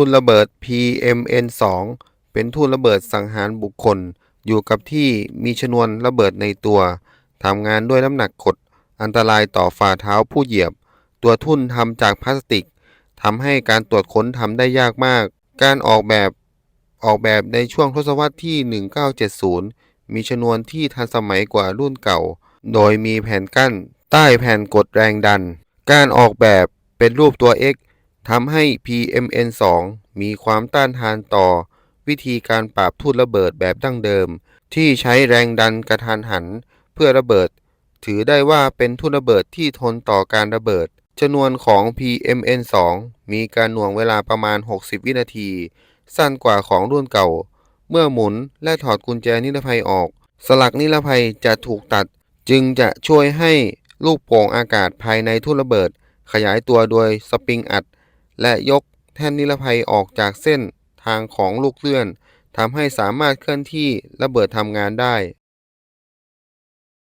ทุ่นระเบิด PMN2 เป็นทุ่นระเบิดสังหารบุคคล อยู่กับที่มีชนวนระเบิดในตัวทำงานด้วยน้ำหนักกด อันตรายต่อฝ่าเท้าผู้เหยียบ ตัวทุ่นทำจากพลาสติกทำให้การตรวจค้นทำได้ยากมาก การออกแบบออกแบบในช่วงทศวรรษที่ 1970 มีชนวนที่ทันสมัยกว่ารุ่นเก่า โดยมีแผ่นกั้น ใต้แผ่นกดแรงดัน การออกแบบเป็นรูปตัว X ทำให้ PMN2 มีความต้านทานต่อ วิธีการปราบทุ่นระเบิดแบบดั้งเดิม ที่ใช้แรงดันกระทันหันเพื่อระเบิด ถือได้ว่าเป็นทุ่นระเบิดที่ทนต่อการระเบิดชนวนของ PMN2 มีการหน่วงเวลาประมาณ 60 วินาที สั้นกว่าของรุ่นเก่า เมื่อหมุนและถอดกุญแจนิรภัยออก สลักนิรภัยจะถูกตัด จึงจะช่วยให้ลูกโป่งอากาศภายในทุ่นระเบิด ขยายตัวโดยสปริงอัด และยกแท่นนิรภัยออกจากเส้นทางของลูกเลื่อนทำให้สามารถเคลื่อนที่ระเบิดทำงานได้